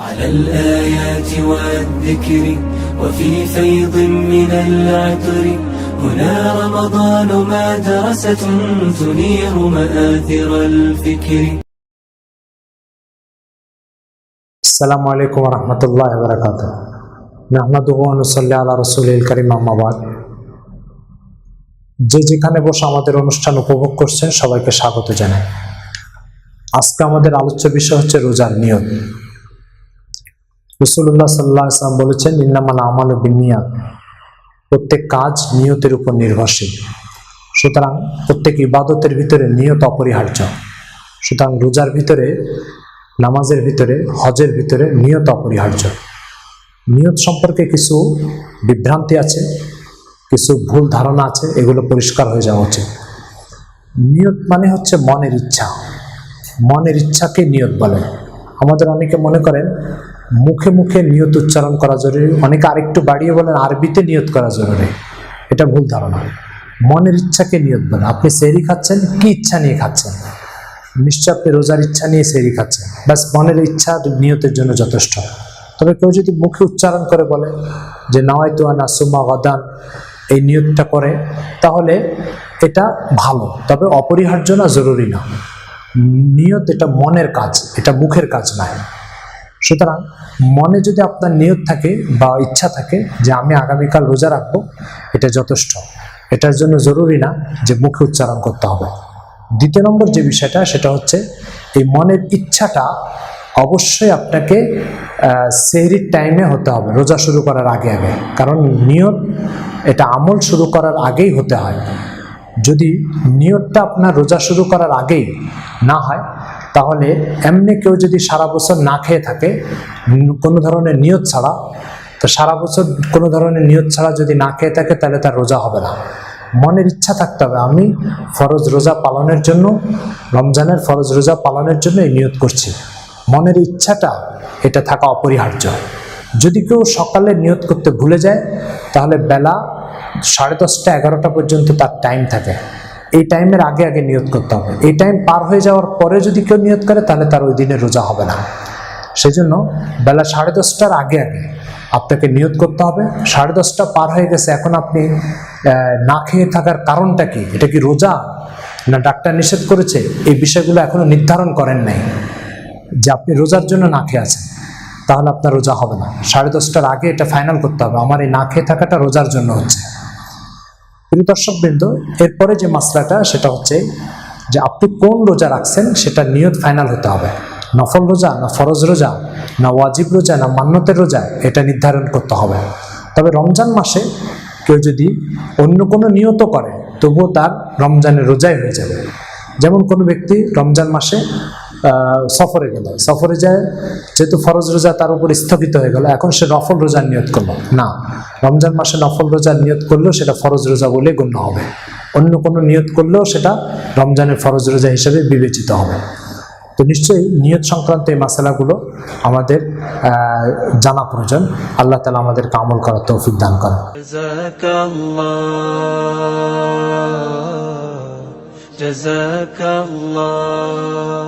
على الآيات والذكر وفي فيض من العطر هنا رمضان مدرسة تنير مآثر الفكر আসসালামু আলাইকুম রহমতুল্লাহ বরকাত নাহমাদুসাল্লাহ আল্লাহ রসুল করিম আহমাবাদ যে যেখানে বসে আমাদের অনুষ্ঠান উপভোগ করছেন সবাইকে স্বাগত জানাই আজকে আমাদের আলোচ্য বিষয় হচ্ছে রোজার নিয়ত রসুল্লাহ সাল্লাহ আসলাম বলেছেন, ইন্নামাল আমাল বিনিয়াত প্রত্যেক কাজ নিয়তের উপর নির্ভরশীল। সুতরাং প্রত্যেক ইবাদতের ভিতরে নিয়ত অপরিহার্য। সুতরাং রোজার ভিতরে, নামাজের ভিতরে, হজের ভিতরে নিয়ত অপরিহার্য। নিয়ত সম্পর্কে কিছু বিভ্রান্তি আছে, কিছু ভুল ধারণা আছে, এগুলো পরিষ্কার হয়ে যাওয়া উচিত। নিয়ত মানে হচ্ছে মনের ইচ্ছা। মনের ইচ্ছাকে নিয়ত বলে। আমাদের অনেকে মনে করেন মুখে মুখে নিয়ত উচ্চারণ করা জরুরি। অনেকে আরেকটু বাড়িয়ে বলেন, আরবিতে নিয়ত করা জরুরি। এটা ভুল ধারণা। মনের ইচ্ছাকে নিয়ত বলে। আপনি সেরি খাচ্ছেন? কি ইচ্ছা নিয়ে খাচ্ছেন? নিশ্চয় আপনি রোজার ইচ্ছা নিয়ে সেরি খাচ্ছেন। ব্যাস, মনের ইচ্ছা নিয়তের জন্য যথেষ্ট। তবে কেউ যদি মুখে উচ্চারণ করে বলে যে নয়তো আনা সুমা গদান, এই নিয়তটা করে, তাহলে এটা ভালো। তবে অপরিহার্য না, জরুরি না। নিয়ত এটা মনের কাজ, এটা মুখের কাজ নয়। সুতরাং মনে যদি আপনার নিয়ত থাকে বা ইচ্ছা থাকে যে আমি আগামীকাল রোজা রাখব, এটা যথেষ্ট। এটার জন্য জরুরি না যে মুখে উচ্চারণ করতে হবে। দ্বিতীয় নম্বর যে বিষয়টা, সেটা হচ্ছে এই মনের ইচ্ছাটা অবশ্যই আপনাকে সেহরির টাইমে হতে হবে, রোজা শুরু করার আগে আগে। কারণ নিয়ত, এটা আমল শুরু করার আগেই হতে হয়। যদি নিয়তটা আপনার রোজা শুরু করার আগেই না হয় তাহলে এমনি কেউ যদি সারা বছর না খেয়ে থাকে কোনো ধরনের নিয়ত ছাড়া, তো সারা বছর কোনো ধরনের নিয়ত ছাড়া যদি না খেয়ে থাকে, তাহলে তার রোজা হবে না। মনের ইচ্ছা থাকতে হবে। আমি ফরজ রোজা পালনের জন্য, রমজানের ফরজ রোজা পালনের জন্য এই নিয়ত করছি। মনের ইচ্ছাটা, এটা থাকা অপরিহার্য। যদি কেউ সকালে নিয়ত করতে ভুলে যায়, তাহলে বেলা সাড়ে দশটা এগারোটা পর্যন্ত তার টাইম থাকে। এই টাইমের আগে আগে নিয়ত করতে হবে। এই টাইম পার হয়ে যাওয়ার পরে যদি কেউ নিয়ত করে, তাহলে তার ওই দিনে রোজা হবে না। সেই জন্য বেলা সাড়ে দশটার আগে আগে আপনাকে নিয়ত করতে হবে। সাড়ে দশটা পার হয়ে গেছে, এখন আপনি না খেয়ে থাকার কারণটা কি? এটা কি রোজা? না ডাক্তার নিষেধ করেছে? এই বিষয়গুলো এখনও নির্ধারণ করেন নাই। যে আপনি রোজার জন্য না খেয়ে আছেন, তাহলে আপনার রোজা হবে না। সাড়ে দশটার আগে এটা ফাইনাল করতে হবে। আমার এই না খেয়ে থাকাটা রোজার জন্য হচ্ছে। প্রিয় দর্শকবৃন্দ, এরপরে যে মাসলাটা, সেটা হচ্ছে যে আপনি কোন রোজা রাখছেন সেটা নিয়ত ফাইনাল হতে হবে। নফল রোজা, না ফরজ রোজা, না ওয়াজিব রোজা, না মান্যতের রোজা, এটা নির্ধারণ করতে হবে। তবে রমজান মাসে কেউ যদি অন্য কোনো নিয়ত করে, তবুও তার রমজানের রোজাই হয়ে যাবে। যেমন কোনো ব্যক্তি রমজান মাসে সফরে গেল সফরে যায় যেহেতু ফরজ রোজা তার উপর স্থগিত হয়ে গেল এখন সে নফল রোজার নিয়ত করলো না রমজান মাসে নফল রোজার নিয়ত করলেও সেটা ফরজ রোজা বলে গণ্য হবে অন্য কোনো নিয়ত করলেও সেটা রমজানের ফরজ রোজা হিসেবে বিবেচিত হবে তো নিশ্চয়ই নিয়ত সংক্রান্ত এই মশালাগুলো আমাদের জানা প্রয়োজন আল্লাহ তালা আমাদেরকে আমল করার তৌফিক দান করেন جزاك الله جزاك الله